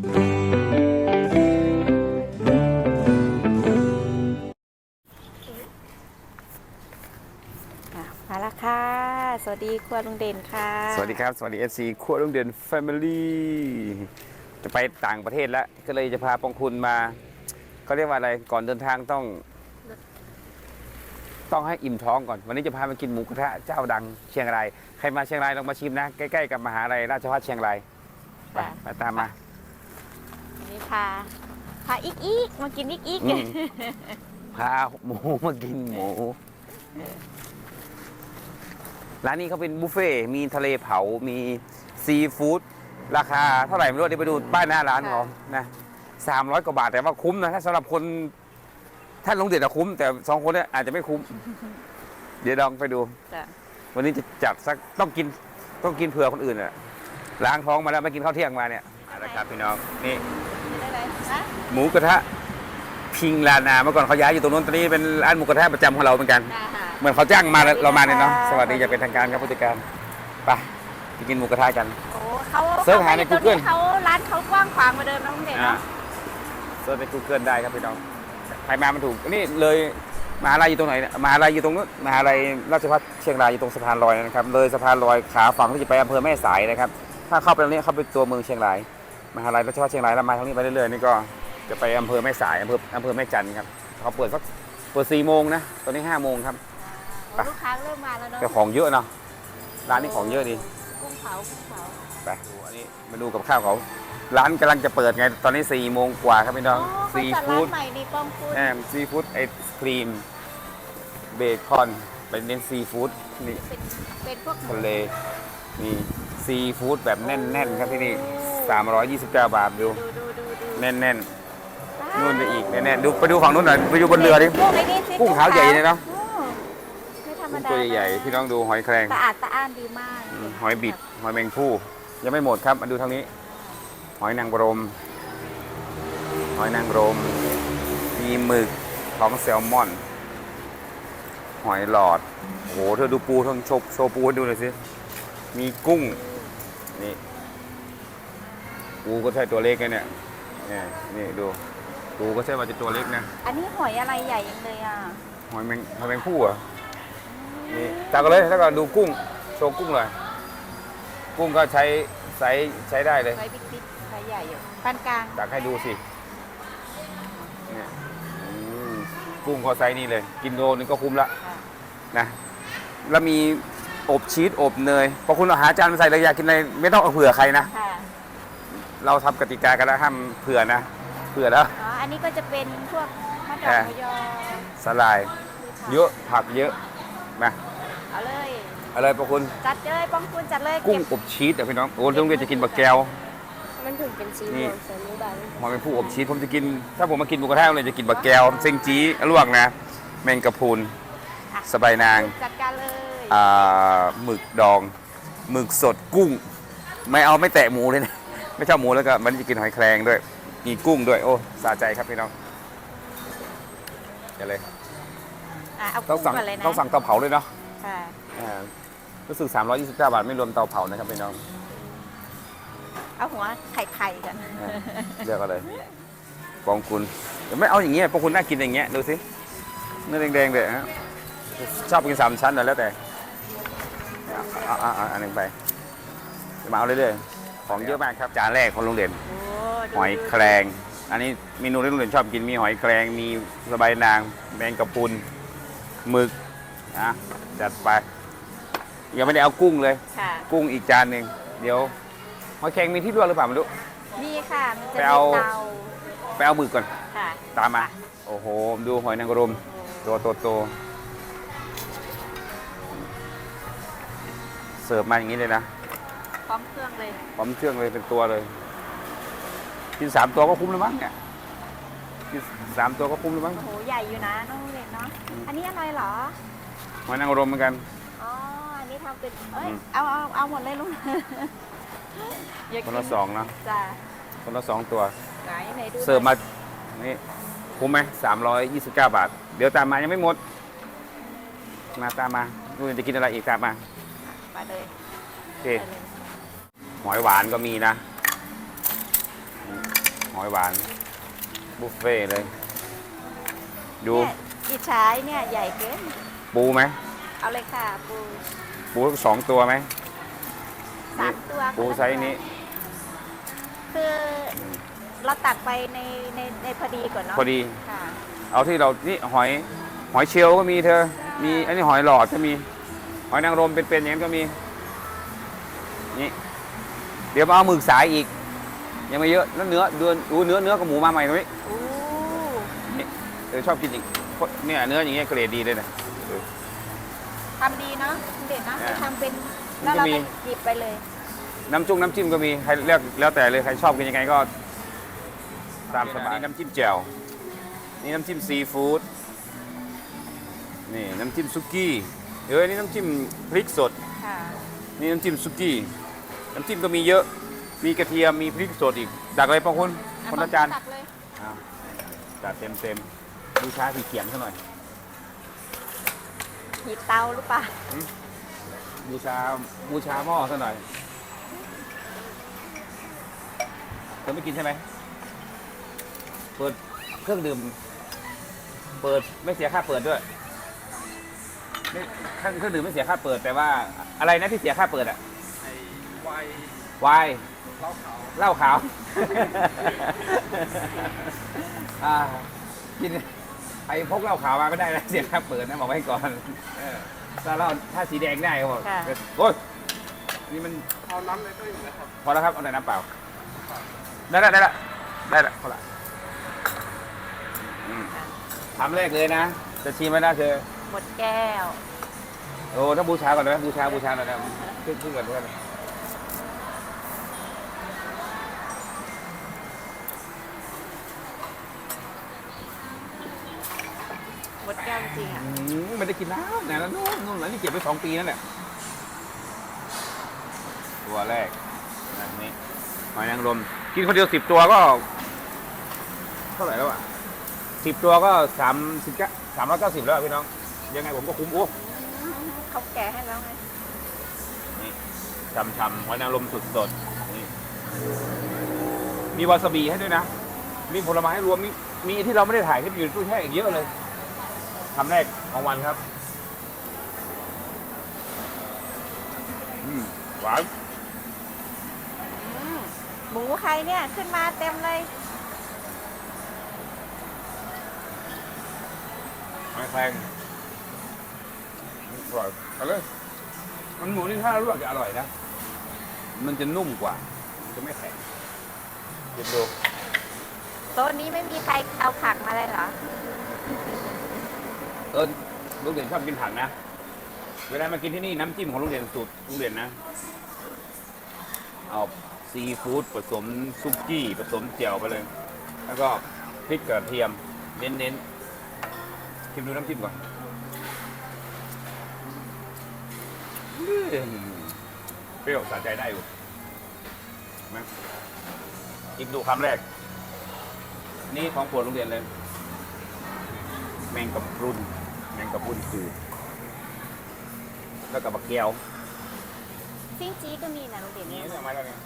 อะมาแล้วค่ะ สวัสดีครัวลุงเด่นค่ะสวัสดีครับ สวัสดีเอซีครัวลุงเดือนแฟมิลี่จะไปต่างประเทศแล้ว ก็เลยจะพาปองคุณมาเขาเรียกว่าอะไรก่อนเดินทางต้อง ต้องให้อิ่มท้องก่อน วันนี้จะพามากินหมูกระทะเจ้าดังเชียงราย ใครมาเชียงรายลองมาชิมนะ ใกล้ๆกับมหาลัยราชภัฏเชียงราย ไปค่ะ ไปตามมาวันนี้ พาพาอีกอีกมากินอีกอีกอืม พาหมูมากินหมู ร้านนี้เขาเป็นบุฟเฟ่ต์มีทะเลเผา มีซีฟู้ด ราคาเท่าไหร่ไม่รู้เดี๋ยวไปดูป้ายหน้าร้านเขานะสามร้อยกว่าบาทแต่ว่าคุ้มนะ ถ้าสำหรับคนท่านลงเดือดอะคุ้ม แต่สองคนเนี่ยอาจจะไม่คุ้ม เดี๋ยวลองไปดู จ้ะวันนี้จะจัดสักต้องกินต้องกินเผื่อคนอื่นอะล้างท้องมาแล้วไม่กินข้าวเที่ยงมาเนี่ยมาแล้วครับพี่น้องนี่ได้เลยนะ หมูกระทะพิงลานาเมื่อก่อนเขาย้ายอยู่ตรงนู้นตอนนี้เป็นร้านหมูกระทะประจำของเราเหมือนกัน ได้ค่ะ เหมือนเขาจ้างมาสวัสดีเรามาเนี่ยเนาะค่ะสวัสดีจะเป็นทางการครับผู้จัดการไปไปกินหมูกระทะกัน โอ้เขาเสิร์ชหาในขไม่ Google เขาร้านเขากว้างขวางกว่าเดิมนะลุงเด่นอ่าเนาะเซิร์ชใน Google ได้ครับพี่น้องใครมามันถูกนี่เลยมหาลัยอยู่ตรงไหนเนี่ยมหาลัยอยู่ตรงนู้นมหาลัยราชภัฏเชียงรายอยู่ตรงสะพานลอยนะครับเลยสะพานลอยขาฝั่งที่จะไปอำเภอแม่สายนะครับ ถ้าเข้าไปตรงนี้เข้าไปตัวเมืองเชียงรายมหาลัยราชภัฏเชียงรายแล้วมาทางนี้ไปเรื่อยๆนี่ก็ จะไปอำเภอแม่สายอำเภออำเภอแม่จันทร์ครับเขาเปิดสักเปิดสี่โมงนะตอนนี้ห้าโมงครับ โอ้ลูกค้าเริ่มมาแล้วเนาะแต่ของเยอะเนาะร้านนี้ของเยอะดีกุ้งเผากุ้งเผาไปดูอันนี้มาดูกับข้าวเขาร้านกำลังจะเปิดไงตอนนี้4ี่โมงกว่าครับพี่น้องอ๋อเขาซีจัดฟู้ร้าดนใหม่ในกล้องฟูดแอมซีฟู้ดไอศครีมเบคอนเป็นเน้นซีฟู้ดนี่เป็นเป็นพวกหมู ทะเลนี่ซีฟู้ดแบบแน่นๆ ครับที่นี่ 329 บาทดู ดูดูดูดูแน่นๆ นู่นไปอีกแน่ๆดูไปดูฝั่งนู้นหน่อยไปดูบนเรือดิ กุ้งไอ้นี่สิกุ้งขาวใหญ่เลยเนาะโอ้ไม่ธรรมกุ้งดาตัวใหญ่ๆพี่น้องดูหอยแครง สะอาดสะอ้านดีมากอืมหอยบิดหอยแมงผู้ ยังไม่หมดครับ มาดูทางนี้ หอยนางรม หอยนางรม มีหมึกท้องแซลมอน หอยหลอดโอ้โหเธอดูปูเธอโชว์โชว์ปูให้ดูหน่อยสิ มีกุ้ง นี่ ปูก็ใช่ตัวเล็กนะเนี่ยเนี่ยนี่ดู ปูก็ใช่ว่าจะตัวเล็กนะ อันนี้หอยอะไรใหญ่ยังเลยอะหอยแมงหอยแมงผู้เหรอะนี่ตักกันเลยแล้วก็ดูกุ้งโชว์กุ้งเลยกุ้งก็ใช้ไซส์ใช้ได้เลย ไซส์บิ๊กบิ๊กไซส์ใหญ่อยู่ปานกลางตักให้ดูสิเนี่ยอืมกุ้งพอไซส์นี้เลย กินโลนึงก็คุ้มละค่ะนะ แล้วมีอบชีสอบเนย พอคุณเอาหาจานมาใส่เลยอยากกินอะไรไม่ต้องเอาเผื่อใครนะ ค่ะ เราทำกติกากันแล้วห้ามเผื่อนะ เผื่อแล้ว อ๋อ อันนี้ก็จะเป็นพวกมะดอกอ่ามะยอสลาย เยอะผักเยอะมาเอาเลย อะไรพอคุณจัดเลยป้องคุณจัดเลยกุ้งเก็บอบชีสเดี๋ยวพี่น้องโอ้ต้องเรียนจะกินบะแก้ว มันถึงเป็นสีนี่เหลืองใส่มือบางหอยเป็นผู้อบชีสผมจะกิน ถ้าผมมากินหมูกระทะเลยจะกินบะแก้วเซ็งจีลวกนะแมงกะพรุนสบายนางจัดการเลยอ่าหมึกดองหมึกสดกุ้ง ไม่เอาไม่แตะหมูเลยนะ ไม่ชอบหมูแล้วก็มันจะกินหอยแครงด้วย มีกุ้งด้วยโอ้สาใจครับพี่น้องเดี๋ยวเลยอะเอาต้องกุ้งสั่งก่อนเลยนะต้องสั่งเตาเผาด้วยเนาะค่ะอ่ารู้สึก 329 บาทไม่รวมเตาเผานะครับพี่น้องเอาหัวไข่ไข่กันอ่าเลือกเอาเลยปองคุณเดี๋ยวไม่เอาอย่างเงี้ยปองคุณน่ากินอย่างเงี้ยดูสิเนื้อแดงๆเลยฮะชอบกินสามชั้นนะแล้วแต่เอาเอาเอาเอาอันหนึ่งไปเดี๋ยวมาเอาเรื่อยๆของเยอะมากครับจานแรกของลุงเด่นโอ้ดู หอยแครงอันนี้เมนูที่ลุงเด่นชอบกินมีหอยแครงมีสบายนางแมงกะพรุนหมึกนะจัดไป ยังไม่ได้เอากุ้งเลย ค่ะกุ้งอีกจานหนึ่งเดี๋ยวหอยแครงมีที่ลวกหรือเปล่าไม่รู้ นี่ค่ะ มันจะไปมีเอา เตาไปเอาหมึกก่อน ค่ะตามมา โอ้โห ดูหอยนางรมตัวโตโตๆเสิร์ฟมาอย่างนี้เลยนะ พร้อมเครื่องเลย พร้อมเครื่องเลยเป็นตัวเลย กินสามตัวก็คุ้มแล้วมั้งเนี่ยกินสามตัวก็คุ้มแล้วมั้งโอ้โหใหญ่อยู่นะน้องเล็กเนาะอืมอันนี้อะไรเหรอหอยนางรมเหมือนกันอ๋ออันนี้ทำเป็นเอ้ยอืมเอาเอาเอาหมดเลยลุงอยากคนกิละสองนะจ้ะคนละสองตัวไหนไหนดูเสิร์ฟมานี่คุ้มไหมสามร้อยยี่สิบเก้าบาท เดี๋ยวตามมายังไม่หมด มาตามมาดูจะกินอะไรอีกตามมามาเลยโอเคไปเลยหอยหวานก็มีนะ หอยหวาน บุฟเฟ่ต์เลย ดูเนี่ยอีชายเนี่ยใหญ่เกิน ปูไหมเอาเลยค่ะปูปูสองตัวไหม สามตัวปูไซส์นี้ คือเราตักไปในในในพอดีก่อนเนาะพอดี ค่ะเอาที่เรานี่หอยหอยเชลล์ก็มีเธอ มีอันนี้หอยหลอดก็มี หอยนางรมเป็นๆอย่างนั้นก็มี นี่ เดี๋ยวมาเอาหมึกสายอีก ยังไม่เยอะแล้วเนื้อเดือนอู้เนื้อเนื้อกับหมูมาใหม่ตรงนี้อู้เออชอบกินอีกเนี่ยเนื้ออย่างเงี้ยเกรดดีเลยนะ ทำดีเนาะคุณเด็ดเนาะอ่าทำเป็นมันแล้วจะเรามีไปหยิบไปเลย น้ำจุ้งน้ำจิ้มก็มีใครเลือกแล้วแต่เลยใครชอบกินยังไงก็ตามสบายนี่น้ำจิ้มแจ่วนี่น้ำจิ้มซีฟู้ดนี่น้ำจิ้มซุกี้เออนี่น้ำจิ้มพริกสด ค่ะ นี่น้ำจิ้มซุกี้ น้ำจิ้มก็มีเยอะ มีกระเทียมมีพริกสดอีกดักอะไรป้าคุณคนละจานตักเลยอ้าวจัดเต็มเต็มๆดูช้าสีเขียงซะหน่อยหีบเตาหรือเปล่าบูชาบูชาหม้อซะหน่อยเธอไม่กินใช่ไหมเปิดเครื่องดื่ม เปิดไม่เสียค่าเปิดด้วยไม่เครื่องดื่มไม่เสียค่าเปิดแต่ว่า อะไรนะที่เสียค่าเปิดอะไอ้ไวน์ไวน์ เหล้าขาวเหล้าขาว อ่า กินใครพกเหล้าขาวมาก็ได้นะเสียค่าเปิดนะบอกไว้ก่อนเออถ้าเหล้าถ้าสีแดงได้ก็บอกโอ้ยนี่มันเอาน้ำเลยก็อยู่นะครับพอแล้วครับเอาแต่น้ำเปล่า ได้ละได้ละได้ละพอละอืมทำแรกเลยนะ จะชิมไหมนะเธอ หมดแก้ว โอ้ถ้าบูชาก่อนนะบูชาบูชาหน่อยนะขึ้นขึ้นก่อนเพื่อนห ไม่ได้กินน้ำไหนแล้วนู่นนู่นแล้วนี่เก็บไปสองปีนั่นแหละตัวแรกนะนี่หอยนางรมกินคนเดียวสิบตัวก็ เท่าไหร่แล้วอะสิบตัวก็สามสิบเก้าสามร้อยเก้าสิบแล้วอะพี่น้อง ยังไงผมก็คุ้มโอ้เขาแก่ให้แล้วไงช่ำๆหอยนางรมสดสดๆนี่มีวาซาบิให้ด้วยนะ มีผลไม้รวมมีมีที่เราไม่ได้ถ่ายคลิปอยู่ในตู้แช่อีกเยอะเลย ทำแรกของวันครับอืมหวานอืมหมูใครเนี่ยขึ้นมาเต็มเลยไม่แพงอร่อยเอาเลยมันหมูนี่ถ้าลวกจะอร่อยนะ มันจะนุ่มกว่า มันจะไม่แข็งเดี๋ยวดูโต๊ะนี้ไม่มีใครเอาผักมาเลยเหรอ เออลุงเด่นชอบกินผักนะ เวลามากินที่นี่น้ำจิ้มของลุงเด่นสูตรลุงเด่นนะ เอาซีฟู้ดผสมซุกี้ผสมเจียวไปเลย แล้วก็พริกกระเทียม เน้นๆชิมดูน้ำจิ้มก่อนเปรี้ยวสะใจได้อยู่นไหมกินดูคำแรก นี่ของปรดลุงเด่นเลย แมงกะพรุน แมงกะพรุนจืดแล้วกับบักเกียวซิ่งจี้ก็มีนะลุงเด่นนี่เนี่ยทำไมแล้วเนี่ย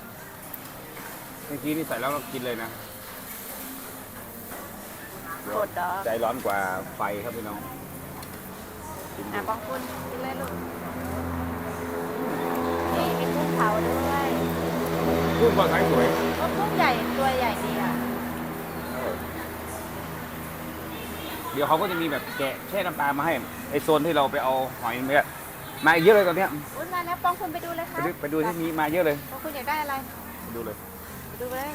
เมื่อกี้นี่ใส่แล้วเรากินเลยนะโคตรดอกใจร้อนกว่าไฟครับพี่น้องกินดูอะปองคุณกินเลยลูกนี่มีกุ้งเผาด้วย กุ้งก็ใช้สวยก็กุ้งใหญ่ตัวใหญ่ดีอะ เดี๋ยวเขาก็จะมีแบบแกะแช่น้ำปลามาให้ไอโซนที่เราไปเอาหอยเนี่ยมาเยอะเลยตอนเนี้ยอุ้ยมาแล้วปองคุณไปดูเลยไปค่ะดูไปดูที่มีมาเยอะเลยปองคุณอยากได้อะไรไปดูเลยไปดูเลย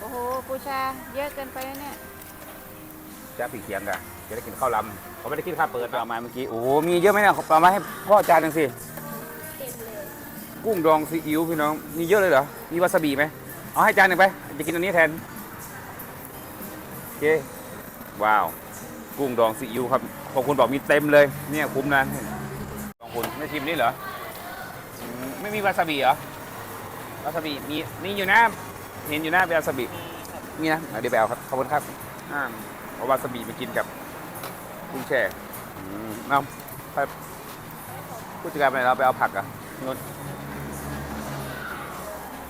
โอ้โหปูชาเยอะเกินไปนะเนี่ยจะปีเคียงกันจะได้กินข้าวลำเขาไม่ได้คิดค่าเปิดเอามาเมื่อกี้โอ้โหมีเยอะไหมเนี่ยเอามาให้พ่อจานหนึ่งสิเต็มเลยกุ้งดองซีอิ๊วพี่น้องมีเยอะเลยเหรอมีวาซาบิไหมเอาให้จานหนึ่งไปจะกินอันนี้แทนโอเค ว้าว กุ้งดองซีอิ๊วครับขอบคุณบอกมีเต็มเลย เนี่ยคุ้มนะขอบคุณไม่ชิมนี่เหรอไม่มีวาซาบิเหรอวาซาบิมีนี่อยู่นะเห็นอยู่นะวาซาบิมีนะเดี๋ยวไปเอาครับขอบคุณครับอ่าเอาวาซาบิมากินกับกุ้งแช่อืมเอาไปผู้จัดการไปเราไปเอาผักอะนู่น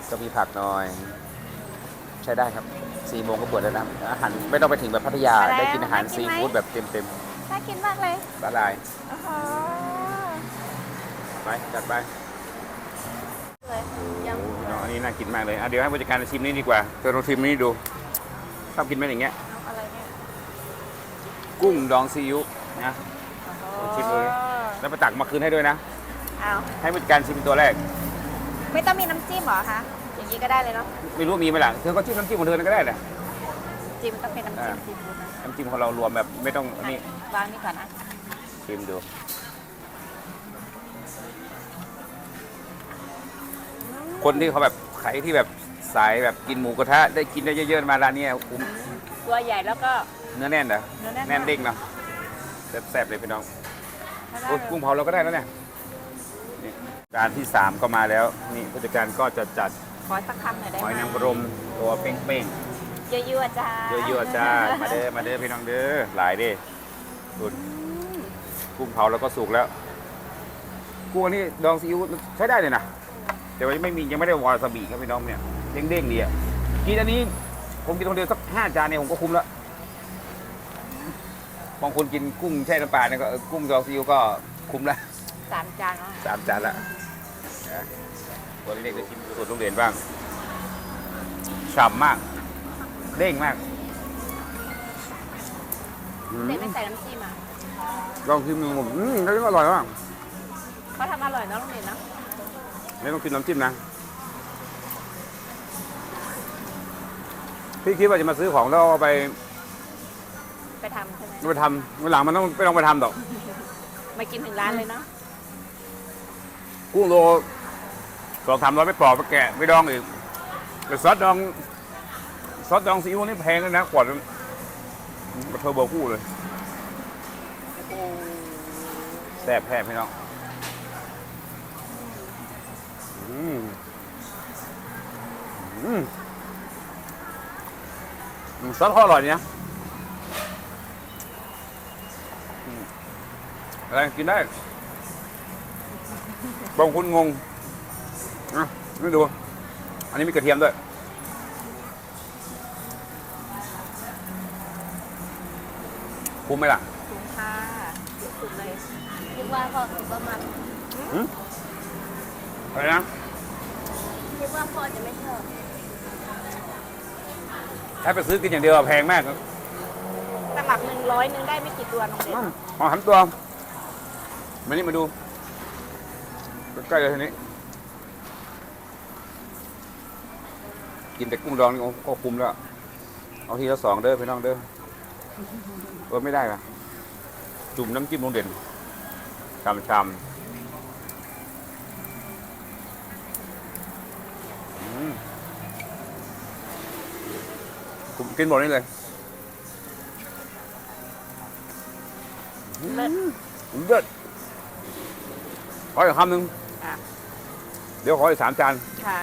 ก็มีผักหน่อยชช้ได้ครับ สี่โมงก็เปิดแล้วนะอาหารไม่ต้องไปถึงแบบพัทยาอะไรได้กินอาหารน่ากินซีไหมฟู้ดแบบเต็มน่ากินมากเลยๆสาลายโอ้โหไปจัดไปเลยยโอ้โหอันนี้น่ากินมากเลยอะเดี๋ยวให้ผู้จัดการชิมนี่ดีกว่าเธอลองชิมนี่ดูชอบกินไหมอย่างเงี้ยำเอาอะไรเนี่ยกุ้งดองซีอิ๊วนะโอ้ชิมเลยแล้วไปตักมาคืนให้ด้วยนะเอาให้ผู้จัดการชิมตัวแรกไม่ต้องมีน้ำจิ้มเหรอคะ อย่างนี้ก็ได้เลยเนาะไม่รู้มีไหมล่ะเธอก็จิ้มน้ำจิ้มของเธอนั่นก็ได้แหละ จิ้มต้องเป็นน้ำจิ้มอ่าซีฟู้ดนะน้ำจิ้มของเรารวมแบบไม่ต้องนี่วางนี่ก่อนนะชิมดูคนที่เขาแบบใครที่แบบสายแบบกินหมูกระทะได้กินได้เยอะๆมาร้านเนี้ยคุ้มตัวใหญ่แล้วก็ เนื้อแน่นเหรอเนื้อแน่น แน่นมากเด้งเนาะแซ่บๆเลยพี่น้อง ถ้าได้โอ้ยกุ้งเผาเราก็ได้แล้วเนี่ยนี่จานที่สามก็มาแล้ว นี่ผู้จัดการก็จะจัด ขอสักคำหน่อยได้หไหมอยนางรมตัวเป้งเยอะๆจ้าๆเยอะๆจ้ามาเด้อมาเด้อพี่น้องเด้อหลายเด้ดูดกุ้งเผาแล้วก็สุกแล้วกุ้งอันนี้ดองซีอิ๊วใช้ได้เลยนะแต่ว่ายังไม่มียังไม่ได้วาซาบิครับพี่น้องเนี่ยเด้งๆดีอะกินอันนี้ผมกินคนเดียวสักห้าจานเนี่ยผมก็คุ้มแล้วบางคนกินกุ้งแช่น้ำปลาเนี่ยก็เออกุ้งดองซีอิ๊วก็คุ้มแล้ว สามจานเนาะ สามจานละนะ ตัวเล็กๆจะชิมสูตรโรงเรียนบ้างฉ่ำมาก เด้งมากอืมเด็กไม่ใส่น้ำจิ้มอะลองชิมดูผมอืมแล้วก็อร่อยมากเขาทำอร่อยเนาะโรงเรียนเนาะไม่ต้องกินน้ำจิ้มนะ พี่คิดว่าจะมาซื้อของแล้วเอาไปไปทำใช่ไหมไปทำวันหลังมันต้องไม่ต้องไปทำดอก มากินถึงร้านเลยเนาะ กุ้งโล สองสามร้อยไม่ปลอกไปแกะไม่ดองอีกแต่ซอสดองซอสดองซีอิ๊วนี่แพงเลยนะขวดมันเทอร์โบคู่เลยแซ่บแพบพี่น้องอืมอืมซอสเขาอร่อยดีนะอืมอะไรกินได้บางคนงง อะนี่ดู อันนี้มีกระเทียมด้วย คุ้มไหมล่ะถุงค่ะสุดๆเลยคิดว่าพ่อคิดว่ามันอะไรนะ คิดว่าพ่อจะไม่ชอบถ้าไปซื้อกินอย่างเดียวอะแพงมากสมัครหนึ่งร้อยหนึ่งได้ไม่กี่ตัวน้องเด็กอ๋อหันตัว มานี่มาดู ใกล้ๆเลยทีนี้ กินแต่กุ้งดองนี่ก็คุ้มแล้ว เอาทีละสองเด้อพี่น้องเด้อเออไม่ได้ปะจุ่มน้ำจิ้มลงเด่นชามชามอืมผมกินหมดนี่เลยเลิศผมเลิศขออีกคำหนึ่งอะเดี๋ยวขออีกสามจานค่ะ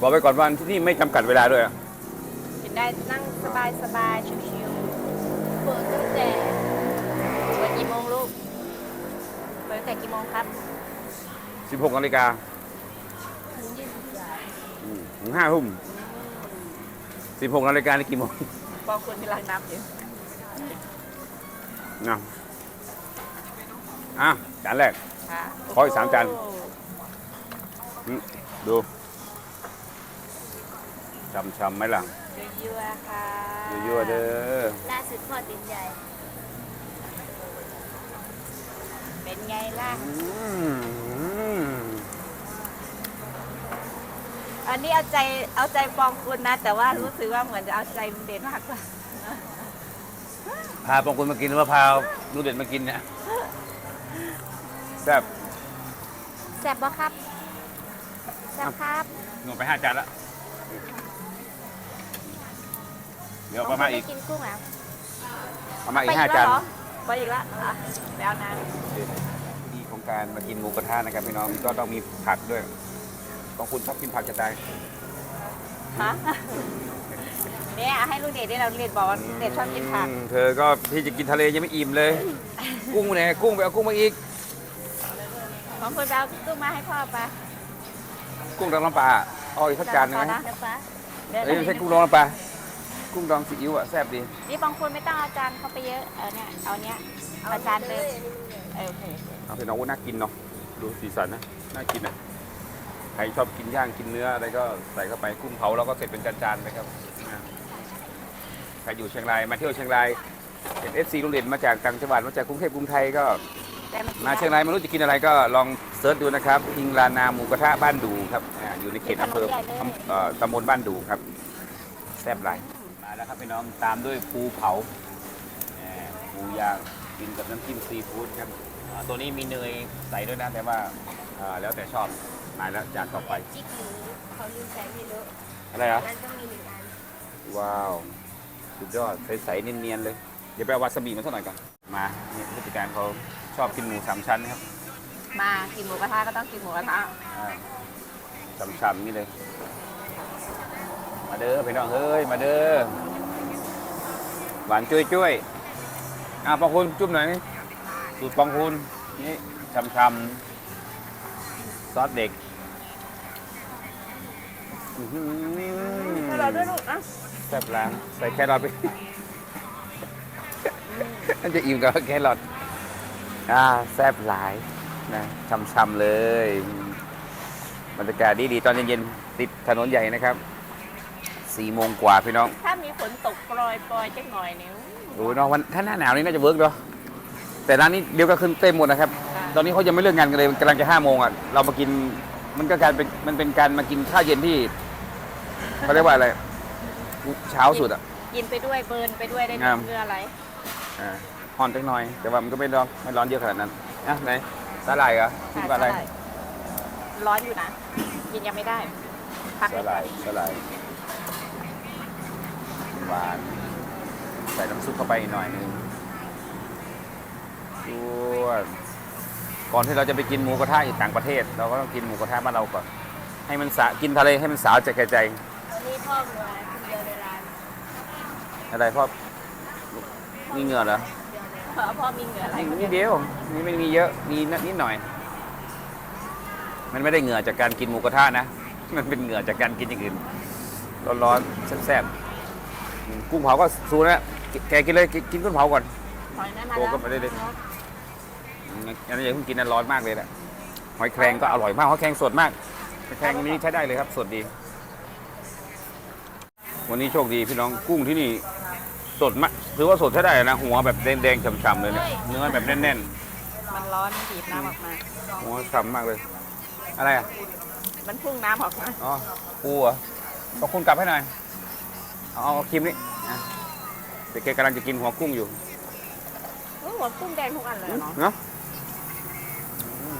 บอกไปก่อนว่าที่นี่ไม่จำกัดเวลาด้วยอะกินได้นั่งสบายสบายๆชิวๆเปิดตั้งแต่เปิดกี่โมงลูกเปิดตั้งแต่กี่โมงครับ 16นาฬิกาถึงยี่สิบสามอืมถึงห้าทุ่ม16นาฬิกานี่กี่โมง บางคนกำลังนับอยู่นะอะจานแรก ค่ะขออีกสามจาน อืมดู ช้ำๆไหมล่ะยั่วๆค่ะยั่วๆเด้อล่าสุดพ่อตินใหญ่เป็นไงล่ะอืมอันนี้เอาใจเอาใจปองคุณนะ แต่ว่ารู้สึกว่าเหมือนจะเอาใจมันเด่นมากกว่าพาบางคนมากินหรือว่าพาดูเด็ดมากินเนี่ยแซ่บแซ่บบ่ครับแซ่บครับหนูไปห้าจานละ เดี๋ยวประมาณอีกบงคนไกินกุ้งแล้ว ประมาณอีกห้าจานเหรอไปอีกแล้วอะแล้วนะที่ของการมากินหมูกระทะนะครับพี่น้องก็ต้องมีผักด้วยบางคนชอบกินผักจะตายฮะเนี่ยให้ลูกเดชได้เราเรียนบอกว่าเด็กชอบกินผักอืมเธอก็พี่จะกินทะเลยังไม่อิ่มเลย กุ้งไปไหนกุ้งไปเอากุ้งมาอีกบางคนไปเอากุ้งมาให้พ่อไปกุ้งทางลำปลาเอาอีกสักจานหนึงไหมนะเดินเอ้ยไม่ใช่กุ้งดองน้ำปลา กุ้งดองซีอิ๊วอะแซ่บดี นี่บางคนไม่ต้องเอาจานเข้าไปเยอะ เออเนี่ย เอาเนี้ยเอาจานเดิมเออโอเคเอาเป็นน้องว่าน่ากินเนาะ ดูสีสันนะ น่ากินนะใครชอบกินย่างกินเนื้ออะไรก็ใส่เข้าไปกุ้งเผาแล้วก็เสร็จเป็นจานๆไปครับอ่าใครอยู่เชียงรายมาเที่ยวเชียงราย เป็นเอฟซีโรงเรียนมาจากต่างจังหวัดมาจากกรุงเทพกรุงไทยก็แต่นมาเชียงรายไม่รู้จะกินอะไรก็ลองเซิร์ชดูนะครับพิงลานาหมูกระทะบ้านดูครับอ่าอยู่ในเขตอำเภออำเอ่อตำบลบ้านดูครับ แซ่บหลายมา แล้วครับพี่น้องตามด้วยปูเผาแหมปูย่างกินกับน้ำจิ้มซีฟู้ดครับอ่าตัวนี้มีเนยใส่ด้วยนะแต่ว่าอ่าแล้วแต่ชอบมาแล้วจานต่อไปจิ๊กหมูเขาลืมใส่ไม่รู้อะไรอะ นั่นต้องมีหนึ่งอันว้าว สุดยอด ใส ๆ เนียน ๆ เลย เดี๋ยวไปเอาวาซาบิมาสักหน่อยก่อน มาเนี่ยผู้จัดการเขาชอบกินหมูสามชั้นนะครับมากินหมูกระทะก็ต้องกินหมูกระทะช้ำๆนี่เลย มาเด้อพี่น้องเฮ้ยมาเด้อหวานจุ้ยจุ้ยอะปองคุณจุ่มหน่อยนี่สูตรปองคุณนี่ช้ำๆซอสเด็กอื้อหือให้เราด้วยลูกอะแซ่บล้างใส่แครอทไปมันจะอิ่มกับแครอทอ่าแซ่บหลายนะช้ำๆเลยบรรยากาศดีๆตอนเย็นๆติดถนนใหญ่นะครับ สี่โมงกว่าพี่น้องถ้ามีฝนตกโปรยโปรยจักหน่อยนิ้วโอ้ยเนาะวันถ้าหน้าหนาวนี่น่าจะเวิร์กเนาะแต่ร้านนี้เดี๋ยวก็ขึ้นเต็มหมดนะครับ ตอนนี้เขายังไม่เลิกงานกันเลยกำลังจะห้าโมงอะเรามากินมันก็การเป็นมันเป็นการมากินข้าวเย็นที่เขาเรียกว่าอะไรเช้าสุดอะกินไปด้วยเบิร์นไปด้วยได้งามเพื่ออะไรอ่าห่อนจักหน่อย แต่ว่ามันก็ไม่ร้อนไม่ร้อนเยอะขนาดนั้นอะไหนสาหร่ายเหรอคิดว่าอะไรใช่ร้อนอยู่นะ กินยังไม่ได้พักสาหร่ายสาหร่าย หวานใส่น้ำซุปเข้าไปอีกหน่อยหนึงด้วยก่อนที่เราจะไปกินหมูกระทะอีกต่างประเทศ เราก็ต้องกินหมูกระทะบ้านเราก่อนให้มันสะกินทะเลให้มันสาวใจแก่ใจนี่พ่อเหลือคนเดียวในร้านอะไรพ่อมีเหงื่อเหรอพ่อพ่อมีเหงื่ออะไรนิดเดียวนี่ไม่มีเยอะมีนิดหน่อย มันไม่ได้เหงื่อจากการกินหมูกระทะนะมันเป็นเหงื่อจากการกินอย่างอื่นร้อนๆแซ่บๆอืม กุ้งเผาก็สูนะแกกินเลยกินกินกุ้งเผาก่อน หอยนั่นมาโตแล้วก็ไม่ได้เลยอืมอันนี้อย่าเพิ่งกินนะร้อนมากเลยแหละหอยแครงก็อร่อยมากหอยแครงสดมากหอยแครงนี้ใช้ได้เลยครับ สดดี วันนี้โชคดีพี่น้องกุ้งที่นี่สดมากถือว่าสดใช้ได้นะหัวแบบแดงๆฉ่ำๆเลยเนี่ยเนื้อแบบแน่นมันร้อนมันบีบน้ำออกมา ๆหัวฉ่ำมากเลย อะไรอะมันพุ่งน้ำออกมา อ๋อปูเหรอขอบคุณกลับให้หน่อย เอาเอาครีมนี่อะเด็กแกกำลังจะกินหัวกุ้งอยู่อื้อหัวกุ้งแดงทุกอันเลยเนาะ เนาะ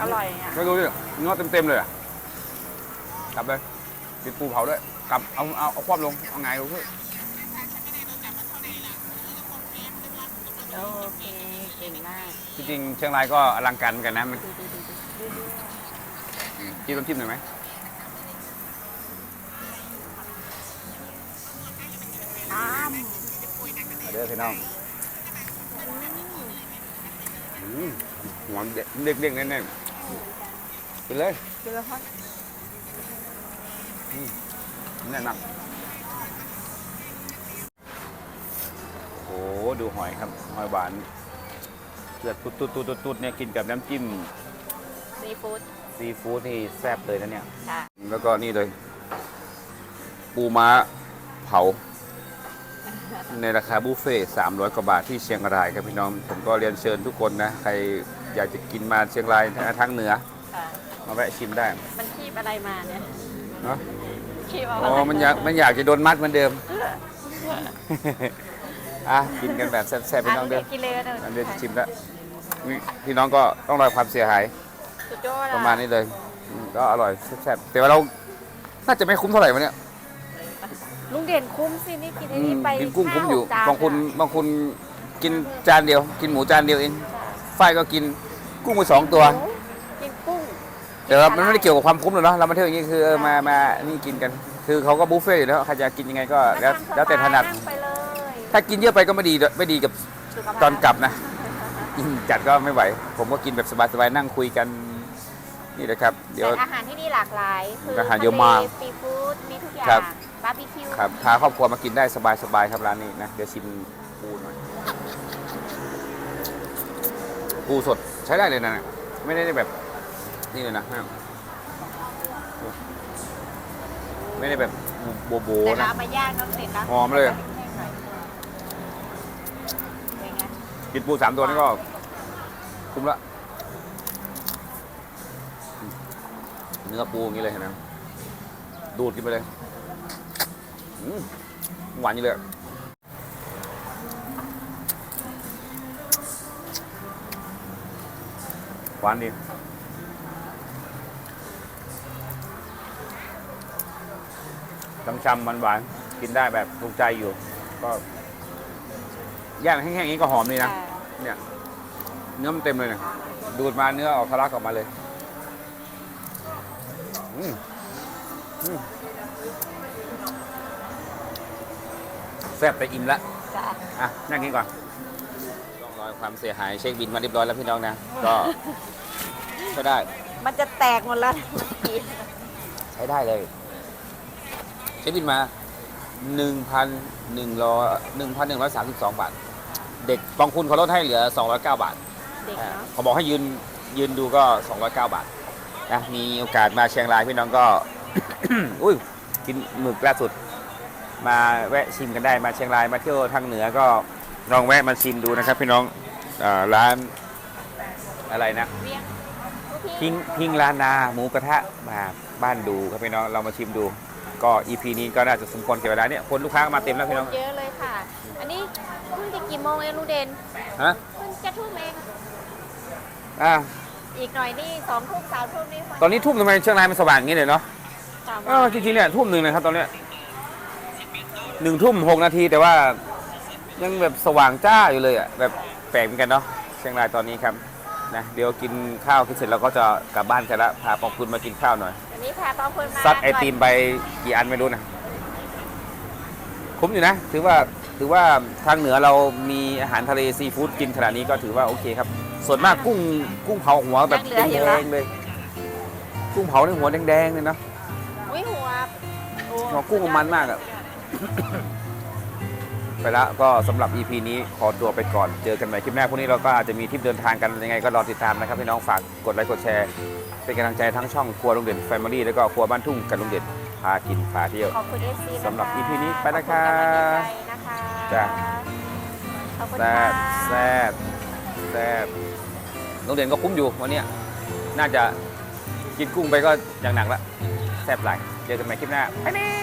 อร่อยอะไม่ดูดิเนื้อเต็มๆเลยอะกลับเลยกินปูเผาด้วยกลับเอาเอาเอาคว่ำลงเอาไงายลงด้วยโอเคเก่งมากจริงๆเชียงรายก็อลังการเหมือนกันนะมันดูดูดูดูดูจิ้มน้ำจิ้มหน่อยไหมามมาเด้อพี่น้องอืมหอมเด็กๆแน่ๆไปเลยดูแล้วพ่อแน่นอนโอ้โหดูหอยครับหอยหวานเลือดตุดตุดตุดตุดตุดเนี่ยกินกับน้ำจิ้มซีฟู้ดซีฟู้ดที่แซ่บเลยนะเนี่ยค่ะแล้วก็นี่เลย ปูม้าเผา ในราคาบุฟเฟ่ต์300กว่าบาทที่เชียงรายครับพี่น้องผมก็เรียนเชิญทุกคนนะใครอยากจะกินมาเชียงรายทางเหนือค่ะมาแวะชิมได้มันคีบอะไรมาเนี่ยเนาะคีบเอาอ๋อมันอยากมันอยากจะโดนมัดเหมือนเดิมอะกินกันแบบแซ่บๆพี่น้องเด้อกินเลยนะอันเดียวจะชิมแล้วนี่พี่น้องก็ต้องรอความเสียหายสุดยอดอประมาณนี้เลยอืมก็อร่อยแซ่บๆแต่ว่าเราน่าจะไม่คุ้มเท่าไหร่วะเนี่ย ลุงเด่นคุ้มสินี่กินไอ้นี่ไปกินกุ้งคุ้มอยู่ ห้าหกจนบางคนอะบางคนกินจานเดียว กินหมูจานเดียวเองฝ้ายก็กินกุ้งไปสองตัวกินกุ้งแต่ว่ามันไม่ได้เกี่ยวกับความคุ้มหรอกเนาะเรามาเที่ยวอย่างนี้คือเออมามานี่กินกัน คือเขาก็บุฟเฟ่ต์อยู่แล้วใครจะกินยังไงก็แล้วแล้วแต่ถนัด งไปเลยถ้ากินเยอะไปก็ไม่ดีไม่ดีกับสุขภาพตอนกลับนะอืมจัดก็ไม่ไหว ผมก็กินแบบสบายๆนั่งคุยกันนี่แหละครับ เดี๋ยว แต่อาหารที่นี่หลากหลาย คืออาหารเยอะมากทะเลซีฟู้ดมีทุกอย่าครังบ บัฟร์บีคิวครับพาครอบครัวมากินได้สบายๆครับร้านนี้นะเดี๋ยวชิมปูหน่อยปูสดใช้ได้เลยนะเนี่ยไม่ได้แบบนี่เลยนะไม่ได้แบบโบโบแต่ๆนะ เราเอามาย่างน้ำเสร็จแล้วหอมเลย เป็นไงกินปูสามตัวนี่ก็คุ้มละเนื้อปูอย่างนี้เลยเห็นไหมดูดกินไปเลยอืม หวานอยู่เลยหวานดีช้ำๆหวานๆกินได้แบบถูกใจอยู่ ก็ย่างแห้งๆอย่างนี้ก็หอมเลยนะ เนี่ย เนื้อมันเต็มเลยเนี่ยดูดมาเนื้อออกทะลักออกมาเลย แซ่บแต่อิ่มละจ้ะอะนั่งกินก่อนร่องรอยความเสียหายเช็คบินมาเรียบร้อยแล้วพี่น้องนะ ก็ก็ได้มันจะแตกหมดแล้วเมื่อกี้ใช้ได้เลย เช็คบินมาหนึ่งพันหนึ่งร้อยหนึ่งพันหนึ่งร้อยสามสิบสองบาท เด็กบางคุณเขาลดให้เหลือสองร้อยเก้าบาท เด็กอ่าเนาะเขาบอกให้ยืนยืนดูก็ 209 บาทนะมีโอกาสมาเชียงรายพี่น้องก็ อุ้ยกินหมึกล่าสุด มาแวะชิมกันได้มาเชียงรายมาเที่ยวทางเหนือก็ลองแวะมาชิมดูนะครับ พี่น้องอาร้านอะไรนะเวียงลูกพิงพิงลานาหมูกระทะมาบ้านดูครับพี่น้องเรามาชิมดู ก็อีพีนี้ก็น่าจะสมควรเก็บเวลาเนี่ยคนลูกค้ามาเต็มแล้วพี่น้องเยอะเลยค่ะ อันนี้เพิ่งจะกี่โมงเองลูกเด่นฮะเพิ่งจะทุ่มเองอ่าอีกหน่อยนี่สองทุ่มสามทุ่มนี่ตอนนี้ทุ่มทำไมเชียงรายมันสว่างอย่างนี้เลยเนาะสามเออจริงๆเนี่ยทุ่มหนึ่งนะครับตอนเนี้ย หนึ่งทุ่มหกนาทีแต่ว่ายังแบบสว่างจ้าอยู่เลยอะแบบแปลกเหมือนกันเนาะเชียงรายตอนนี้ครับนะเดี๋ยวกินข้าวกินเสร็จเราก็จะกลับบ้านกันละพาปองคุณมากินข้าวหน่อยอันนี้พาปองคุณมาซัดไอติมไปกี่อันไม่รู้นะคุ้มอยู่นะ ถือว่าถือว่าทางเหนือเรามีอาหารทะเลซีฟู้ดกินขนาดนี้ก็ถือว่าโอเคครับ ส่วนมากกุ้งกุ้งเผาหัวแบบแดงๆเลย กุ้งเผาในหัวแดงๆเลยเนาะอุ้ยหัวโอ้หัวกุ้งมันมากอะ ไปแล้วก็สำหรับ EP นี้ขอตัวไปก่อน เจอกันใหม่คลิปหน้าพรุ่งนี้เราก็อาจจะมีทริปเดินทางกันยังไงก็รอติดตามนะครับพี่น้องฝากกดไลค์กดแชร์ เป็นกำลังใจทั้งช่องครัวลุงเด่นแฟมิลี่แล้วก็ครัวบ้านทุ่งกันลุงเด่นพากินพาเที่ยว ขอบคุณเอฟซีสำหรับ EP นี้ไปนะคะนะคะจ้ะ ขอบคุณแซ่ค่ะบแซ่บแซ่บลุงเด่นก็คุ้มอยู่วันเนี้ยน่าจะกินกุ้งไปก็อย่างหนักละแซ่บหลายเจอกันใหม่คลิปหน้าไปนี่